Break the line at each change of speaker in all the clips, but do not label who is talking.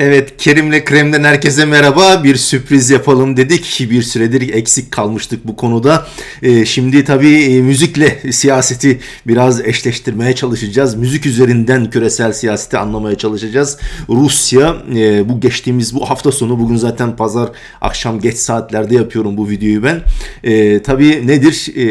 Evet Kerim'le Krem'den herkese merhaba. Bir sürpriz yapalım dedik. Bir süredir eksik kalmıştık bu konuda. Ee, şimdi tabii e, müzikle siyaseti biraz eşleştirmeye çalışacağız. Müzik üzerinden küresel siyaseti anlamaya çalışacağız. Rusya e, bu geçtiğimiz bu hafta sonu bugün zaten pazar akşam geç saatlerde yapıyorum bu videoyu ben. E, tabii nedir? E,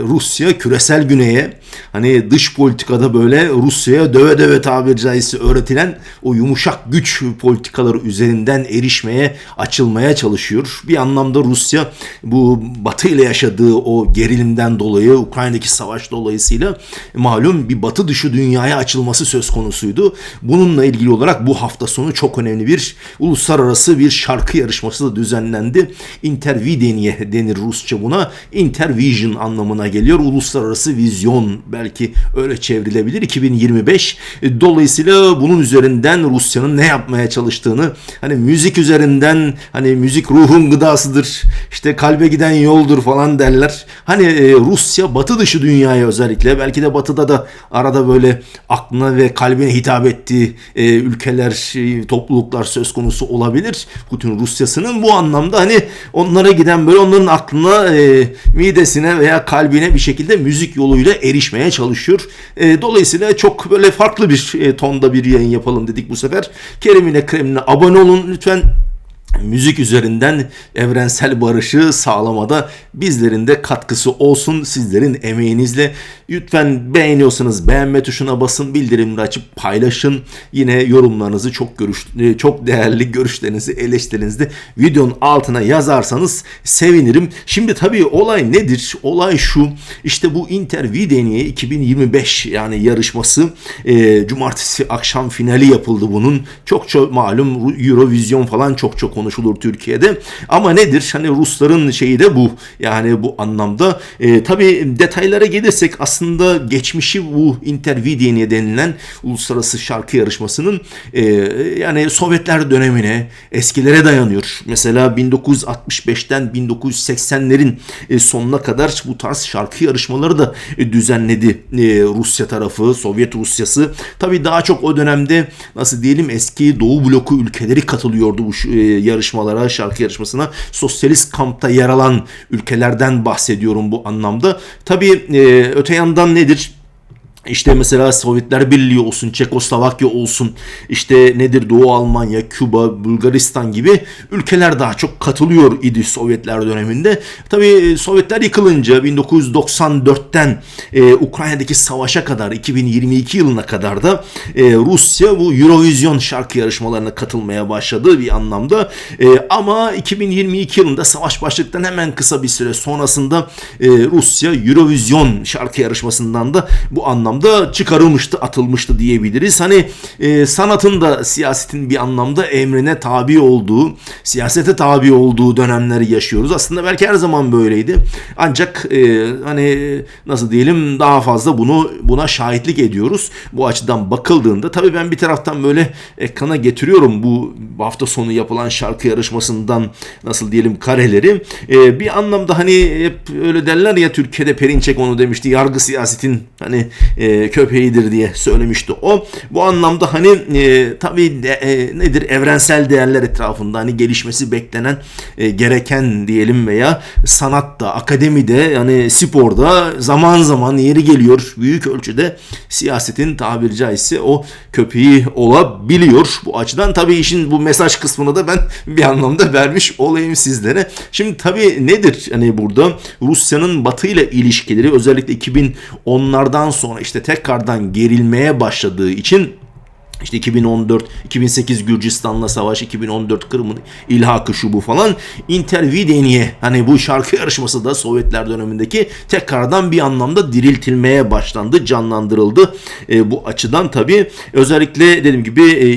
Rusya küresel güneye hani dış politikada böyle Rusya'ya döve döve tabiri caizse öğretilen o yumuşak güç politikaları üzerinden erişmeye, açılmaya çalışıyor. Bir anlamda Rusya bu Batı ile yaşadığı o gerilimden dolayı, Ukrayna'daki savaş dolayısıyla malum bir Batı dışı dünyaya açılması söz konusuydu. Bununla ilgili olarak bu hafta sonu çok önemli bir uluslararası bir şarkı yarışması da düzenlendi. Intervidenie denir Rusça buna. Intervision anlamına geliyor. Uluslararası vizyon belki öyle çevrilebilir. 2025. Dolayısıyla bunun üzerinden Rusya'nın ne yapmaya çalıştığını hani müzik üzerinden hani müzik ruhun gıdasıdır işte kalbe giden yoldur falan derler. Hani e, Rusya batı dışı dünyaya özellikle belki de batıda da arada böyle aklına ve kalbine hitap ettiği e, ülkeler, e, topluluklar söz konusu olabilir. Putin Rusyası'nın bu anlamda hani onlara giden böyle onların aklına, e, midesine veya kalbine bir şekilde müzik yoluyla erişmeye çalışıyor. E, dolayısıyla çok böyle farklı bir e, tonda bir yayın yapalım dedik bu sefer. Kerim'ine kremine abone olun lütfen müzik üzerinden evrensel barışı sağlamada bizlerin de katkısı olsun sizlerin emeğinizle. Lütfen beğeniyorsanız beğenme tuşuna basın, bildirimleri açıp paylaşın. Yine yorumlarınızı çok görüş çok değerli görüşlerinizi, eleştirinizi de videonun altına yazarsanız sevinirim. Şimdi tabii olay nedir? Olay şu. İşte bu Inter Videnie 2025 yani yarışması e, cumartesi akşam finali yapıldı bunun. Çok çok malum Eurovision falan çok çok konuşulur Türkiye'de. Ama nedir? Hani Rusların şeyi de bu. Yani bu anlamda. E, tabii detaylara gelirsek aslında geçmişi bu Intervidenie denilen uluslararası şarkı yarışmasının e, yani Sovyetler dönemine eskilere dayanıyor. Mesela 1965'ten 1980'lerin e, sonuna kadar bu tarz şarkı yarışmaları da e, düzenledi e, Rusya tarafı, Sovyet Rusyası. Tabii daha çok o dönemde nasıl diyelim eski Doğu bloku ülkeleri katılıyordu bu yarışmalara, şarkı yarışmasına. Sosyalist kampta yer alan ülkelerden bahsediyorum bu anlamda. Tabii e, öte yandan nedir? İşte mesela Sovyetler Birliği olsun, Çekoslovakya olsun, işte nedir Doğu Almanya, Küba, Bulgaristan gibi ülkeler daha çok katılıyor idi Sovyetler döneminde. Tabii Sovyetler yıkılınca 1994'ten e, Ukrayna'daki savaşa kadar 2022 yılına kadar da e, Rusya bu Eurovision şarkı yarışmalarına katılmaya başladı bir anlamda. E, ama 2022 yılında savaş başladıktan hemen kısa bir süre sonrasında e, Rusya Eurovision şarkı yarışmasından da bu anlamda anlamda çıkarılmıştı, atılmıştı diyebiliriz. Hani e, sanatın da siyasetin bir anlamda emrine tabi olduğu, siyasete tabi olduğu dönemleri yaşıyoruz. Aslında belki her zaman böyleydi. Ancak e, hani nasıl diyelim daha fazla bunu buna şahitlik ediyoruz. Bu açıdan bakıldığında tabii ben bir taraftan böyle ekrana getiriyorum bu hafta sonu yapılan şarkı yarışmasından nasıl diyelim kareleri. E, bir anlamda hani hep öyle derler ya Türkiye'de Perinçek onu demişti. Yargı siyasetin hani e, köpeğidir diye söylemişti o. Bu anlamda hani e, tabii de, e, nedir evrensel değerler etrafında hani gelişmesi beklenen e, gereken diyelim veya sanatta, akademide yani sporda zaman zaman yeri geliyor büyük ölçüde siyasetin tabiri caizse o köpeği olabiliyor. Bu açıdan tabii işin bu mesaj kısmını da ben bir anlamda vermiş olayım sizlere. Şimdi tabii nedir hani burada Rusya'nın Batı ile ilişkileri özellikle 2010'lardan sonra işte tekrardan gerilmeye başladığı için işte 2014, 2008 Gürcistan'la savaş, 2014 Kırım'ın ilhakı şu bu falan. Intervidenie hani bu şarkı yarışması da Sovyetler dönemindeki tekrardan bir anlamda diriltilmeye başlandı, canlandırıldı. E, bu açıdan tabii özellikle dediğim gibi e,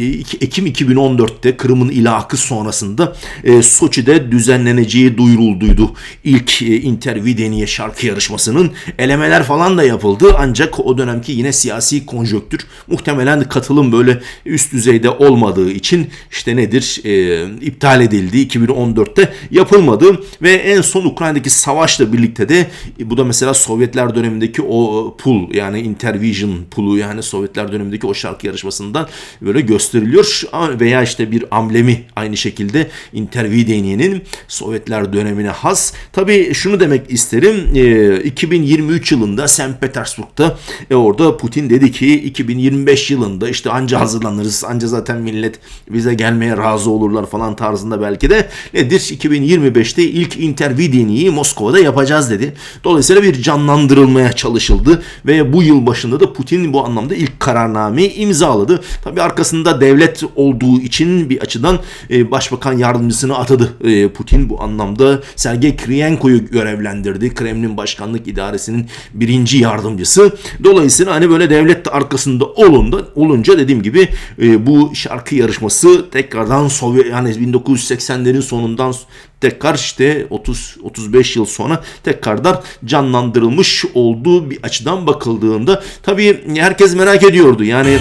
Ekim 2014'te Kırım'ın ilhakı sonrasında e, Soçi'de düzenleneceği duyurulduydu. İlk e, Intervidenie şarkı yarışmasının elemeler falan da yapıldı. Ancak o dönemki yine siyasi konjöktür muhtemelen katılım böyle böyle üst düzeyde olmadığı için işte nedir e, iptal edildi 2014'te yapılmadı ve en son Ukrayna'daki savaşla birlikte de e, bu da mesela Sovyetler dönemindeki o pool yani Intervision pool'u yani Sovyetler dönemindeki o şarkı yarışmasından böyle gösteriliyor veya işte bir amblemi aynı şekilde Intervidenye'nin Sovyetler dönemine has. Tabii şunu demek isterim. E, 2023 yılında St. Petersburg'da e, orada Putin dedi ki 2025 yılında işte anca hazırlanırız. Anca zaten millet bize gelmeye razı olurlar falan tarzında belki de nedir? 2025'te ilk Intervidenye'yi Moskova'da yapacağız dedi. Dolayısıyla bir canlandırılmaya çalışıldı ve bu yıl başında da Putin bu anlamda ilk kararnameyi imzaladı. Tabii arkasında devlet olduğu için bir açıdan e, başbakan yardımcısını atadı e, Putin bu anlamda. Sergey Kriyenko'yu görevlendirdi. Kremlin Başkanlık İdaresi'nin birinci yardımcısı. Dolayısıyla hani böyle devlet arkasında olunda, olunca dediğim gibi e, bu şarkı yarışması tekrardan Sovyet yani 1980'lerin sonundan tekrar işte 30 35 yıl sonra tekrardan canlandırılmış olduğu bir açıdan bakıldığında tabii herkes merak ediyordu. Yani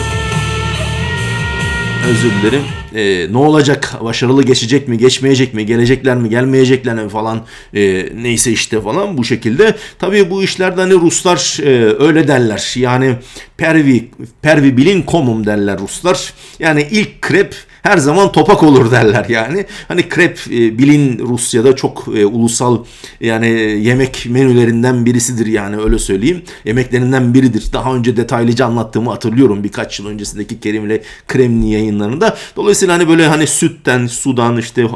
özür dilerim. Ee, ne olacak? Başarılı geçecek mi? Geçmeyecek mi? Gelecekler mi? Gelmeyecekler mi falan? Ee, neyse işte falan bu şekilde. Tabii bu işlerde hani Ruslar e, öyle derler. Yani pervi pervi bilin komum derler Ruslar. Yani ilk krep her zaman topak olur derler yani. Hani krep e, bilin Rusya'da çok e, ulusal yani yemek menülerinden birisidir yani öyle söyleyeyim. Yemeklerinden biridir. Daha önce detaylıca anlattığımı hatırlıyorum birkaç yıl öncesindeki Kerim'le Kremli yayınlarında. Dolayısıyla hani böyle hani sütten, sudan işte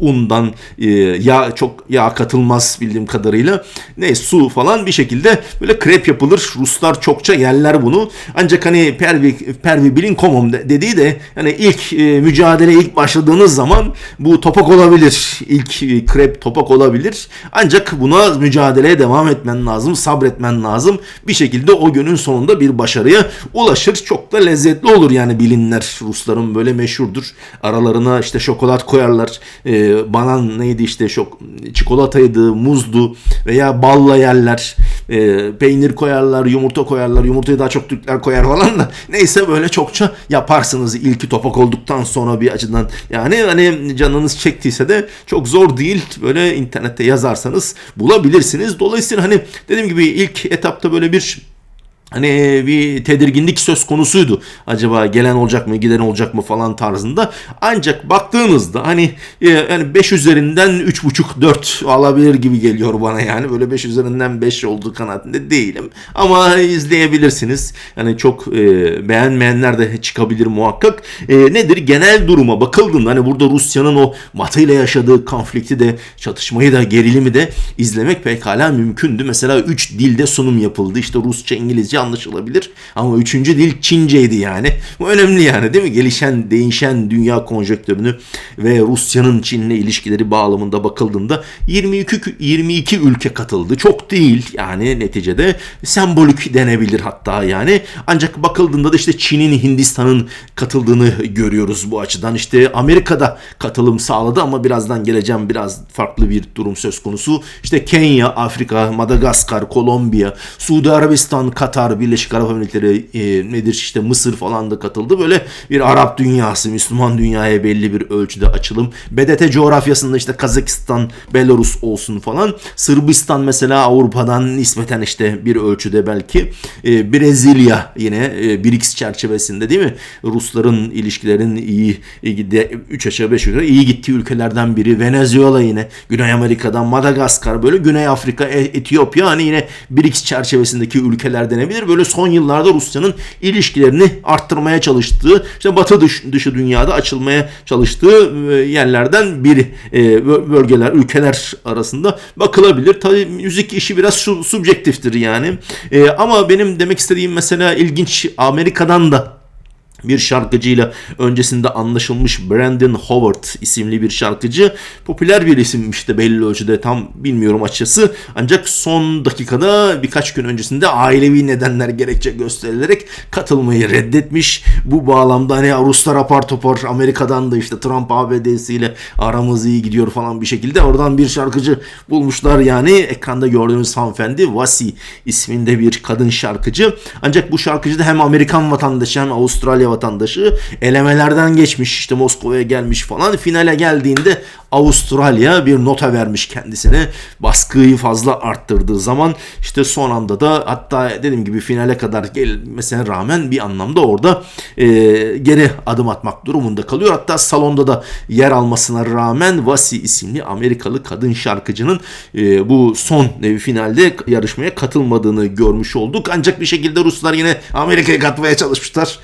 undan e, yağ çok yağ katılmaz bildiğim kadarıyla. Ne su falan bir şekilde böyle krep yapılır. Ruslar çokça yerler bunu. Ancak hani Pervi, Pervi Bilin Komum dediği de hani ilk e, mücadele ilk başladığınız zaman bu topak olabilir. İlk e, krep topak olabilir. Ancak buna mücadeleye devam etmen lazım. Sabretmen lazım. Bir şekilde o günün sonunda bir başarıya ulaşır. Çok da lezzetli olur yani bilinler. Rusların böyle meşhurdur. Aralarına işte şokolat koyarlar. Ee, banan neydi işte şok çikolataydı, muzdu veya balla yerler. Ee, peynir koyarlar, yumurta koyarlar. Yumurtayı daha çok Türkler koyar falan da. Neyse böyle çokça yaparsınız ilki topak olduktan sonra bir açıdan. Yani hani canınız çektiyse de çok zor değil. Böyle internette yazarsanız bulabilirsiniz. Dolayısıyla hani dediğim gibi ilk etapta böyle bir hani bir tedirginlik söz konusuydu. Acaba gelen olacak mı, giden olacak mı falan tarzında. Ancak baktığınızda hani e, yani 5 üzerinden 3.5 4 alabilir gibi geliyor bana yani. Böyle 5 üzerinden 5 olduğu kanaatinde değilim. Ama izleyebilirsiniz. Yani çok e, beğenmeyenler de çıkabilir muhakkak. E, nedir? Genel duruma bakıldığında hani burada Rusya'nın o Batı ile yaşadığı konflikti de çatışmayı da gerilimi de izlemek pekala mümkündü. Mesela 3 dilde sunum yapıldı. İşte Rusça, İngilizce, anlaşılabilir. Ama üçüncü dil Çinceydi yani. Bu önemli yani değil mi? Gelişen, değişen dünya konjektörünü ve Rusya'nın Çin'le ilişkileri bağlamında bakıldığında 22, 22 ülke katıldı. Çok değil yani neticede sembolik denebilir hatta yani. Ancak bakıldığında da işte Çin'in, Hindistan'ın katıldığını görüyoruz bu açıdan. İşte Amerika'da katılım sağladı ama birazdan geleceğim biraz farklı bir durum söz konusu. İşte Kenya, Afrika, Madagaskar, Kolombiya, Suudi Arabistan, Katar, Birleşik Arap Emirlikleri e, nedir işte Mısır falan da katıldı. Böyle bir Arap dünyası, Müslüman dünyaya belli bir ölçüde açılım. BDT coğrafyasında işte Kazakistan, Belarus olsun falan. Sırbistan mesela Avrupa'dan nispeten işte bir ölçüde belki. E, Brezilya yine e, BRICS çerçevesinde değil mi? Rusların ilişkilerin iyi, iyi 3 aşağı 5 yukarı iyi gittiği ülkelerden biri. Venezuela yine Güney Amerika'dan Madagaskar böyle Güney Afrika, e, Etiyopya hani yine BRICS çerçevesindeki ülkeler denebilir olabilir. Böyle son yıllarda Rusya'nın ilişkilerini arttırmaya çalıştığı, işte batı dış, dışı dünyada açılmaya çalıştığı e, yerlerden biri. E, bölgeler, ülkeler arasında bakılabilir. Tabii müzik işi biraz subjektiftir yani. E, ama benim demek istediğim mesela ilginç Amerika'dan da bir şarkıcıyla öncesinde anlaşılmış Brandon Howard isimli bir şarkıcı. Popüler bir isimmiş de belli ölçüde tam bilmiyorum açıkçası. Ancak son dakikada birkaç gün öncesinde ailevi nedenler gerekçe gösterilerek katılmayı reddetmiş. Bu bağlamda hani Ruslar apar topar Amerika'dan da işte Trump ABD'siyle aramız iyi gidiyor falan bir şekilde oradan bir şarkıcı bulmuşlar yani ekranda gördüğünüz hanımefendi Vasi isminde bir kadın şarkıcı. Ancak bu şarkıcı da hem Amerikan vatandaşı hem Avustralya vatandaşı. Elemelerden geçmiş işte Moskova'ya gelmiş falan. Finale geldiğinde Avustralya bir nota vermiş kendisine. Baskıyı fazla arttırdığı zaman işte son anda da hatta dediğim gibi finale kadar gelmesine rağmen bir anlamda orada e, geri adım atmak durumunda kalıyor. Hatta salonda da yer almasına rağmen Vasi isimli Amerikalı kadın şarkıcının e, bu son e, finalde yarışmaya katılmadığını görmüş olduk. Ancak bir şekilde Ruslar yine Amerika'ya katmaya çalışmışlar.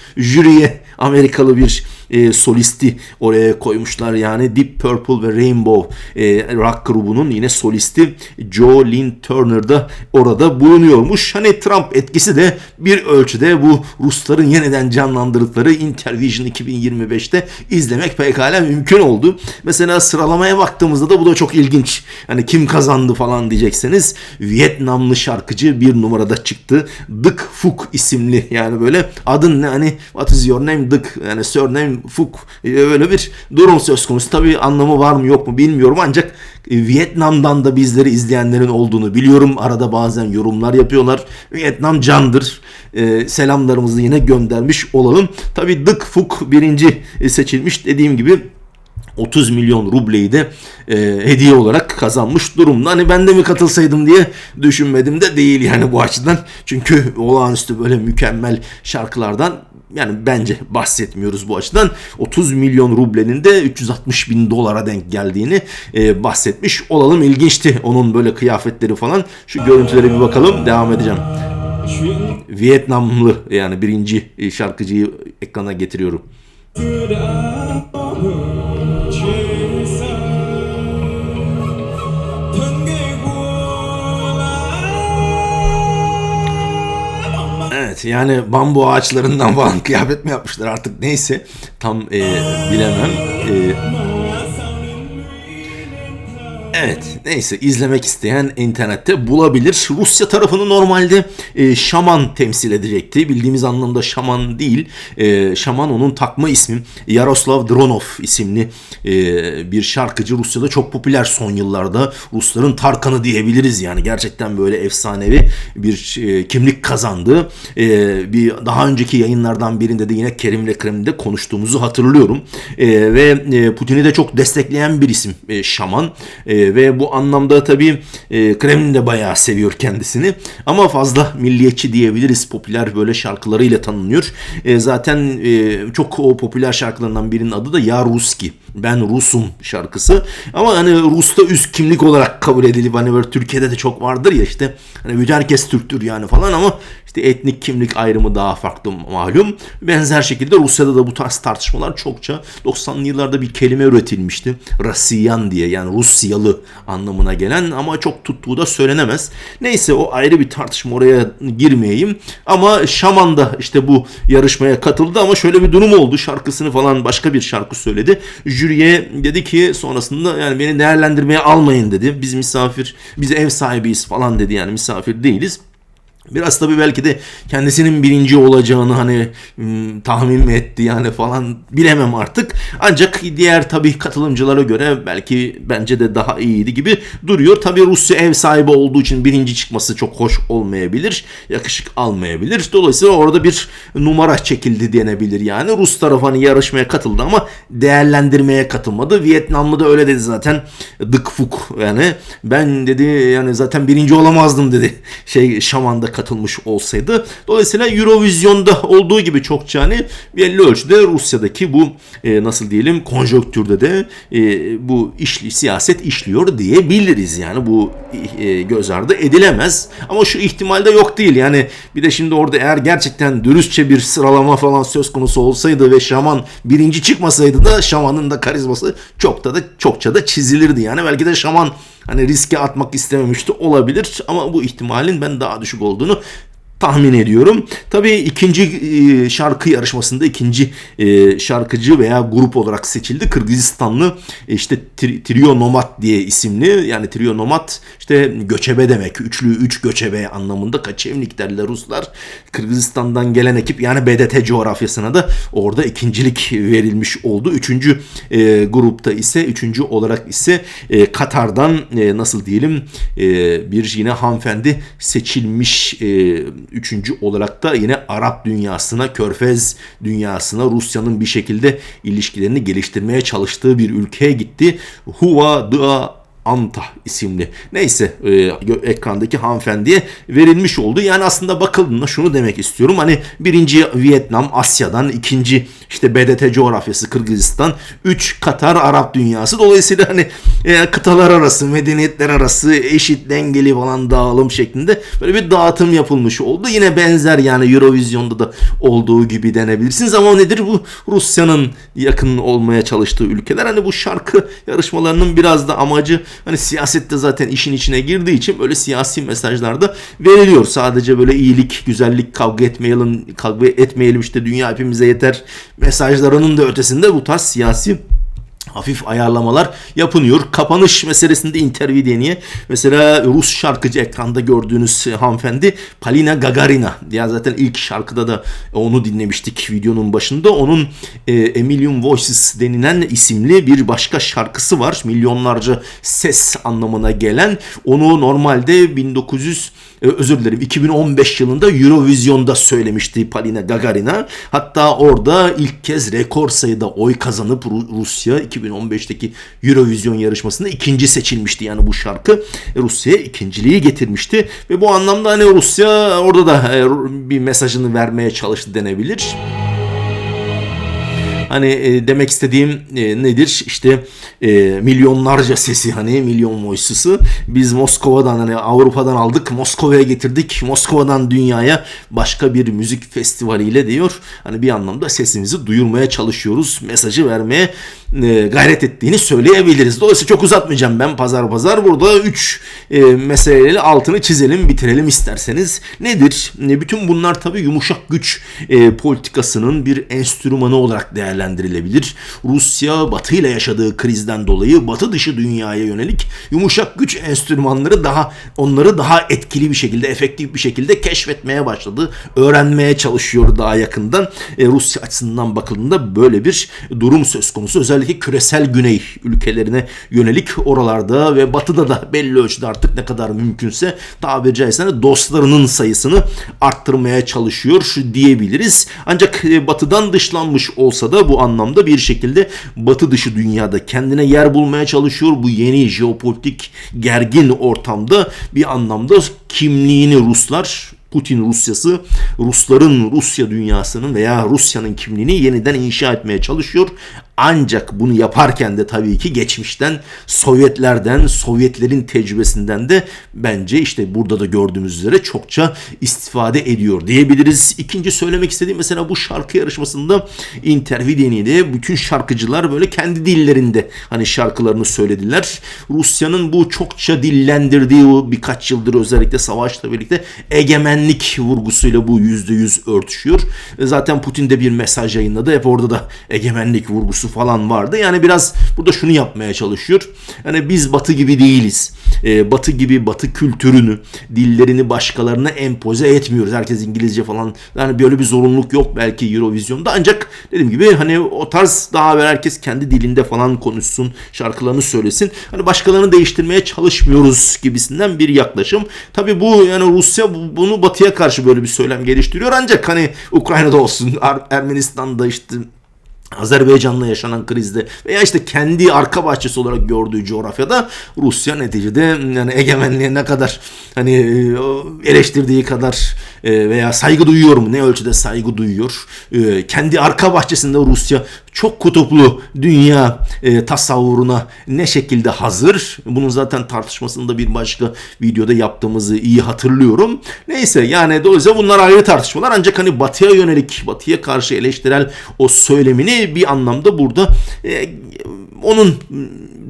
Jüriye Amerikalı bir e, solisti oraya koymuşlar. Yani Deep Purple ve Rainbow e, rock grubunun yine solisti Joe Lynn Turner da orada bulunuyormuş. Hani Trump etkisi de bir ölçüde bu Rusların yeniden canlandırdıkları Intervision 2025'te izlemek pekala mümkün oldu. Mesela sıralamaya baktığımızda da bu da çok ilginç. Hani kim kazandı falan diyecekseniz Vietnamlı şarkıcı bir numarada çıktı. Dık Fuk isimli yani böyle adın ne hani what is your name Dık yani surname Fuk e, öyle bir durum söz konusu. Tabii anlamı var mı yok mu bilmiyorum ancak e, Vietnam'dan da bizleri izleyenlerin olduğunu biliyorum. Arada bazen yorumlar yapıyorlar. Vietnam candır. E, selamlarımızı yine göndermiş olalım. Tabii Dık Fuk birinci e, seçilmiş dediğim gibi 30 milyon rubleyi de e, hediye olarak kazanmış durumda. Hani ben de mi katılsaydım diye düşünmedim de değil yani bu açıdan. Çünkü olağanüstü böyle mükemmel şarkılardan yani bence bahsetmiyoruz bu açıdan. 30 milyon rublenin de 360 bin dolara denk geldiğini e, bahsetmiş olalım. İlginçti onun böyle kıyafetleri falan. Şu görüntülere bir bakalım devam edeceğim. Vietnamlı yani birinci şarkıcıyı ekrana getiriyorum. Evet yani bambu ağaçlarından falan kıyafet mi yapmışlar artık neyse tam e, bilemem. E, Evet neyse izlemek isteyen internette bulabilir. Rusya tarafını normalde e, şaman temsil edecekti. Bildiğimiz anlamda şaman değil. E, şaman onun takma ismi. Yaroslav Dronov isimli e, bir şarkıcı. Rusya'da çok popüler son yıllarda. Rusların Tarkan'ı diyebiliriz yani. Gerçekten böyle efsanevi bir e, kimlik kazandı. E, bir daha önceki yayınlardan birinde de yine Kerim'le Krem'de konuştuğumuzu hatırlıyorum. E, ve e, Putin'i de çok destekleyen bir isim e, şaman. E, ve bu anlamda tabii e, Kremlin de bayağı seviyor kendisini. Ama fazla milliyetçi diyebiliriz. Popüler böyle şarkılarıyla tanınıyor. E, zaten e, çok o popüler şarkılarından birinin adı da Ya Ruski. Ben Rusum şarkısı. Ama hani Rus'ta üst kimlik olarak kabul edilip hani böyle Türkiye'de de çok vardır ya işte hani bütün herkes Türktür yani falan ama işte etnik kimlik ayrımı daha farklı malum. Benzer şekilde Rusya'da da bu tarz tartışmalar çokça 90'lı yıllarda bir kelime üretilmişti. Rasiyan diye yani Rusyalı anlamına gelen ama çok tuttuğu da söylenemez. Neyse o ayrı bir tartışma oraya girmeyeyim. Ama Şaman da işte bu yarışmaya katıldı ama şöyle bir durum oldu. Şarkısını falan başka bir şarkı söyledi. Jüriye dedi ki sonrasında yani beni değerlendirmeye almayın dedi. Biz misafir, biz ev sahibiyiz falan dedi yani misafir değiliz. Biraz tabii belki de kendisinin birinci olacağını hani tahmin mi etti yani falan bilemem artık. Ancak diğer tabii katılımcılara göre belki bence de daha iyiydi gibi duruyor. Tabii Rusya ev sahibi olduğu için birinci çıkması çok hoş olmayabilir. Yakışık almayabilir. Dolayısıyla orada bir numara çekildi denebilir yani. Rus tarafı hani yarışmaya katıldı ama değerlendirmeye katılmadı. Vietnamlı da öyle dedi zaten. Dık fuk yani. Ben dedi yani zaten birinci olamazdım dedi. Şey Şaman'da katılmış olsaydı. Dolayısıyla Eurovision'da olduğu gibi çokça hani belli ölçüde Rusya'daki bu e, nasıl diyelim konjonktürde de e, bu işli, siyaset işliyor diyebiliriz. Yani bu e, göz ardı edilemez. Ama şu ihtimalde yok değil. Yani bir de şimdi orada eğer gerçekten dürüstçe bir sıralama falan söz konusu olsaydı ve Şaman birinci çıkmasaydı da Şaman'ın da karizması çok da, da çokça da çizilirdi. Yani belki de Şaman hani riske atmak istememişti olabilir. Ama bu ihtimalin ben daha düşük olduğunu tahmin ediyorum. Tabii ikinci e, şarkı yarışmasında ikinci e, şarkıcı veya grup olarak seçildi. Kırgızistanlı e, işte Trio Nomad diye isimli yani Trio Nomad işte göçebe demek. Üçlü üç göçebe anlamında kaçevnik derler Ruslar. Kırgızistan'dan gelen ekip yani BDT coğrafyasına da orada ikincilik verilmiş oldu. Üçüncü grupta ise üçüncü olarak ise Katar'dan nasıl diyelim bir yine hanımefendi seçilmiş üçüncü olarak da yine Arap dünyasına, Körfez dünyasına Rusya'nın bir şekilde ilişkilerini geliştirmeye çalıştığı bir ülkeye gitti. Huva Dua Anta isimli neyse e, ekrandaki hanımefendiye verilmiş oldu. Yani aslında bakıldığında şunu demek istiyorum. Hani birinci Vietnam Asya'dan, ikinci işte BDT coğrafyası Kırgızistan, üç Katar Arap dünyası. Dolayısıyla hani e, kıtalar arası, medeniyetler arası eşit dengeli falan dağılım şeklinde böyle bir dağıtım yapılmış oldu. Yine benzer yani Eurovision'da da olduğu gibi denebilirsiniz ama nedir bu Rusya'nın yakın olmaya çalıştığı ülkeler. Hani bu şarkı yarışmalarının biraz da amacı Hani siyasette zaten işin içine girdiği için böyle siyasi mesajlar da veriliyor. Sadece böyle iyilik, güzellik, kavga etmeyelim, kavga etmeyelim işte dünya hepimize yeter mesajlarının da ötesinde bu tarz siyasi hafif ayarlamalar yapılıyor. Kapanış meselesinde interview deniye mesela Rus şarkıcı ekranda gördüğünüz hanımefendi Palina Gagarina. Ya zaten ilk şarkıda da onu dinlemiştik videonun başında. Onun e, A Voices denilen isimli bir başka şarkısı var. Milyonlarca ses anlamına gelen. Onu normalde 1900 e, özür dilerim 2015 yılında Eurovision'da söylemişti Palina Gagarina. Hatta orada ilk kez rekor sayıda oy kazanıp Rusya 2015'teki Eurovision yarışmasında ikinci seçilmişti yani bu şarkı. Rusya'ya ikinciliği getirmişti ve bu anlamda hani Rusya orada da e, bir mesajını vermeye çalıştı denebilir. Hani e, demek istediğim e, nedir? İşte milyonlarca sesi hani milyon voice'sı biz Moskova'dan hani Avrupa'dan aldık Moskova'ya getirdik. Moskova'dan dünyaya başka bir müzik festivaliyle diyor. Hani bir anlamda sesimizi duyurmaya çalışıyoruz. Mesajı vermeye e, gayret ettiğini söyleyebiliriz. Dolayısıyla çok uzatmayacağım ben pazar pazar. Burada 3 e, meseleyle altını çizelim bitirelim isterseniz. Nedir? E, bütün bunlar tabii yumuşak güç e, politikasının bir enstrümanı olarak değerlendirilebilir. Rusya Batı ile yaşadığı krizden dolayı Batı dışı dünyaya yönelik yumuşak güç enstrümanları daha onları daha etkili bir şekilde, efektif bir şekilde keşfetmeye başladı. Öğrenmeye çalışıyor daha yakından. E, Rusya açısından bakıldığında böyle bir durum söz konusu. Özellikle özellikle küresel güney ülkelerine yönelik oralarda ve batıda da belli ölçüde artık ne kadar mümkünse tabiri caizse dostlarının sayısını arttırmaya çalışıyor diyebiliriz. Ancak e, batıdan dışlanmış olsa da bu anlamda bir şekilde batı dışı dünyada kendine yer bulmaya çalışıyor. Bu yeni jeopolitik gergin ortamda bir anlamda kimliğini Ruslar Putin Rusyası Rusların Rusya dünyasının veya Rusya'nın kimliğini yeniden inşa etmeye çalışıyor. Ancak bunu yaparken de tabii ki geçmişten Sovyetlerden, Sovyetlerin tecrübesinden de bence işte burada da gördüğümüz üzere çokça istifade ediyor diyebiliriz. İkinci söylemek istediğim mesela bu şarkı yarışmasında Interviden'ide bütün şarkıcılar böyle kendi dillerinde hani şarkılarını söylediler. Rusya'nın bu çokça dillendirdiği o birkaç yıldır özellikle savaşla birlikte egemenlik vurgusuyla bu yüzde yüz örtüşüyor. Zaten Putin de bir mesaj yayınladı. Hep orada da egemenlik vurgusu vurgusu falan vardı. Yani biraz burada şunu yapmaya çalışıyor. Yani biz batı gibi değiliz. E, batı gibi batı kültürünü, dillerini başkalarına empoze etmiyoruz. Herkes İngilizce falan. Yani böyle bir zorunluluk yok belki Eurovision'da. Ancak dediğim gibi hani o tarz daha böyle herkes kendi dilinde falan konuşsun, şarkılarını söylesin. Hani başkalarını değiştirmeye çalışmıyoruz gibisinden bir yaklaşım. Tabi bu yani Rusya bunu batıya karşı böyle bir söylem geliştiriyor. Ancak hani Ukrayna'da olsun, Ermenistan'da işte Azerbaycan'la yaşanan krizde veya işte kendi arka bahçesi olarak gördüğü coğrafyada Rusya neticede yani egemenliğe ne kadar hani e, eleştirdiği kadar e, veya saygı duyuyor mu? Ne ölçüde saygı duyuyor? E, kendi arka bahçesinde Rusya çok kutuplu dünya tasavvuruna ne şekilde hazır? Bunun zaten tartışmasını da bir başka videoda yaptığımızı iyi hatırlıyorum. Neyse yani dolayısıyla bunlar ayrı tartışmalar ancak hani batıya yönelik, batıya karşı eleştirel o söylemini bir anlamda burada e, onun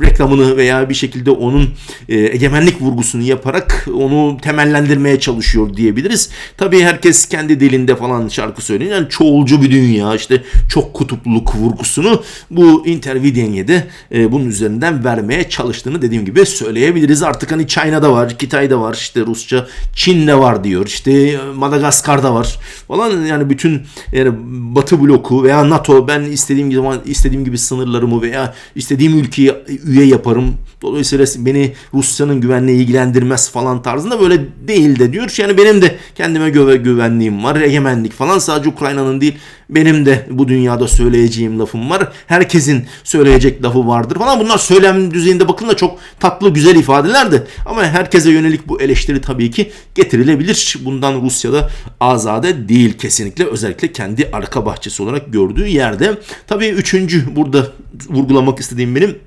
reklamını veya bir şekilde onun e, egemenlik vurgusunu yaparak onu temellendirmeye çalışıyor diyebiliriz. Tabii herkes kendi dilinde falan şarkı söylüyor. Yani çoğulcu bir dünya işte çok kutupluluk vurgusunu bu Intervidenye'de e, bunun üzerinden vermeye çalıştığını dediğim gibi söyleyebiliriz. Artık hani China'da var, Kitay'da var, işte Rusça, Çin'de var diyor. İşte Madagaskar'da var falan yani bütün yani Batı bloku veya NATO ben istediğim zaman istediğim gibi sınırlarımı veya istediğim ülkeyi üye yaparım. Dolayısıyla beni Rusya'nın güvenliği ilgilendirmez falan tarzında böyle değil de diyor. Yani benim de kendime göre güvenliğim var. Egemenlik falan sadece Ukrayna'nın değil benim de bu dünyada söyleyeceğim lafım var. Herkesin söyleyecek lafı vardır falan. Bunlar söylem düzeyinde bakın da çok tatlı güzel ifadelerdi. Ama herkese yönelik bu eleştiri tabii ki getirilebilir. Bundan Rusya'da azade değil kesinlikle. Özellikle kendi arka bahçesi olarak gördüğü yerde. Tabii üçüncü burada vurgulamak istediğim benim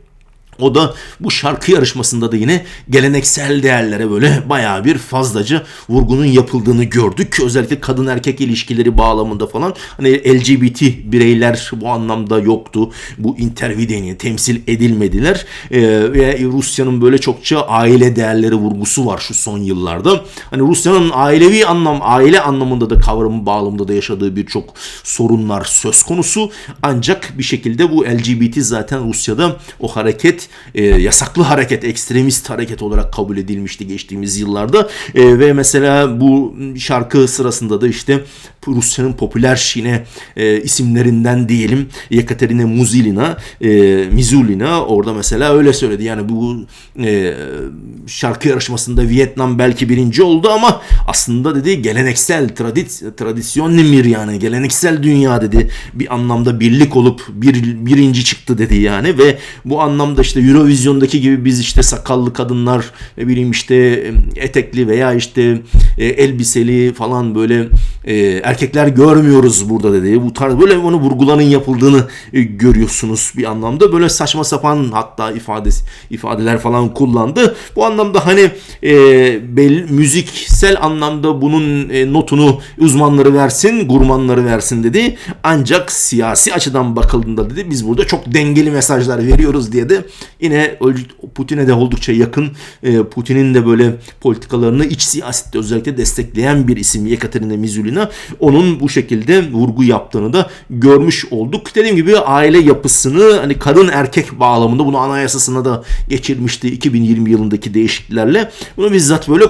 o da bu şarkı yarışmasında da yine geleneksel değerlere böyle bayağı bir fazlaca vurgunun yapıldığını gördük. Özellikle kadın erkek ilişkileri bağlamında falan hani LGBT bireyler bu anlamda yoktu. Bu intervideni temsil edilmediler. Ee, ve Rusya'nın böyle çokça aile değerleri vurgusu var şu son yıllarda. Hani Rusya'nın ailevi anlam aile anlamında da kavramı bağlamında da yaşadığı birçok sorunlar söz konusu. Ancak bir şekilde bu LGBT zaten Rusya'da o hareket e, yasaklı hareket, ekstremist hareket olarak kabul edilmişti geçtiğimiz yıllarda. E, ve mesela bu şarkı sırasında da işte Rusya'nın popüler yine e, isimlerinden diyelim Yekaterina Muzilina, e, Mizulina orada mesela öyle söyledi. Yani bu e, şarkı yarışmasında Vietnam belki birinci oldu ama aslında dedi geleneksel tradis tradisyon nemir yani geleneksel dünya dedi. Bir anlamda birlik olup bir, birinci çıktı dedi yani ve bu anlamda işte Eurovision'daki gibi biz işte sakallı kadınlar ne bileyim işte etekli veya işte e, elbiseli falan böyle e, erkekler görmüyoruz burada dedi. Bu tarz böyle onu vurgulanın yapıldığını e, görüyorsunuz bir anlamda. Böyle saçma sapan hatta ifade ifadeler falan kullandı. Bu anlamda hani e, belli, müziksel anlamda bunun e, notunu uzmanları versin, gurmanları versin dedi. Ancak siyasi açıdan bakıldığında dedi biz burada çok dengeli mesajlar veriyoruz diye de yine Putin'e de oldukça yakın e, Putin'in de böyle politikalarını iç siyasette özellikle destekleyen bir isim Yekaterina Mizulina. Onun bu şekilde vurgu yaptığını da görmüş olduk. Dediğim gibi aile yapısını hani kadın erkek bağlamında bunu anayasasına da geçirmişti 2020 yılındaki değişikliklerle. Bunu bizzat böyle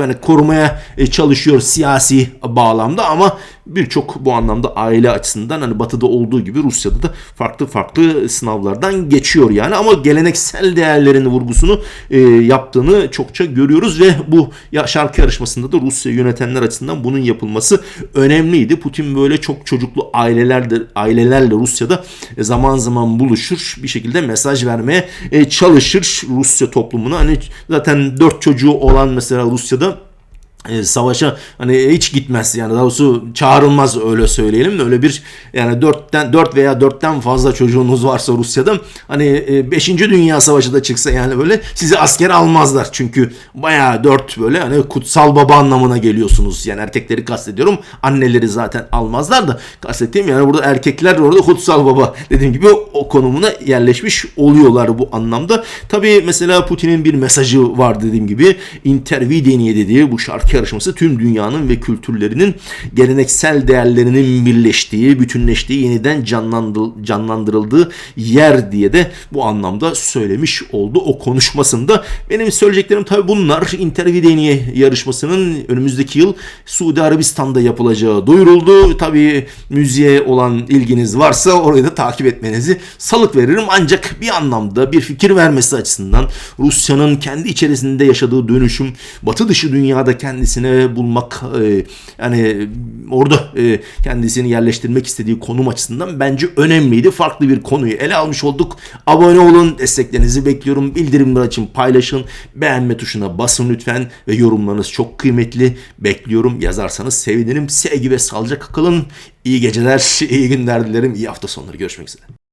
yani korumaya e, çalışıyor siyasi bağlamda ama birçok bu anlamda aile açısından hani batıda olduğu gibi Rusya'da da farklı farklı sınavlardan geçiyor yani ama geleneksel değerlerin vurgusunu e, yaptığını çokça görüyoruz ve bu ya şarkı yarışmasında da Rusya yönetenler açısından bunun yapılması önemliydi. Putin böyle çok çocuklu ailelerle ailelerle Rusya'da zaman zaman buluşur bir şekilde mesaj vermeye e, çalışır Rusya toplumuna. Hani zaten dört çocuğu olan mesela Rusya'da e, savaşa hani hiç gitmez. Yani daha doğrusu çağrılmaz öyle söyleyelim öyle bir yani dörtten dört veya dörtten fazla çocuğunuz varsa Rusya'da hani e, 5. Dünya Savaşı da çıksa yani böyle sizi asker almazlar. Çünkü bayağı dört böyle hani kutsal baba anlamına geliyorsunuz. Yani erkekleri kastediyorum anneleri zaten almazlar da kastettiğim yani burada erkekler orada kutsal baba dediğim gibi o konumuna yerleşmiş oluyorlar bu anlamda. Tabi mesela Putin'in bir mesajı var dediğim gibi. Intervideniye dediği bu şarkı yarışması tüm dünyanın ve kültürlerinin geleneksel değerlerinin birleştiği, bütünleştiği, yeniden canlandırıldığı yer diye de bu anlamda söylemiş oldu o konuşmasında. Benim söyleyeceklerim tabii bunlar. Intervideniye yarışmasının önümüzdeki yıl Suudi Arabistan'da yapılacağı duyuruldu. Tabii müziğe olan ilginiz varsa orayı da takip etmenizi salık veririm. Ancak bir anlamda bir fikir vermesi açısından Rusya'nın kendi içerisinde yaşadığı dönüşüm, batı dışı dünyada kendi kendisine bulmak e, yani orada e, kendisini yerleştirmek istediği konum açısından bence önemliydi. Farklı bir konuyu ele almış olduk. Abone olun, desteklerinizi bekliyorum. Bildirimler açın, paylaşın, beğenme tuşuna basın lütfen ve yorumlarınız çok kıymetli. Bekliyorum. Yazarsanız sevinirim. Sevgi ve sağlıcakla kalın. İyi geceler, iyi günler dilerim. İyi hafta sonları. Görüşmek üzere.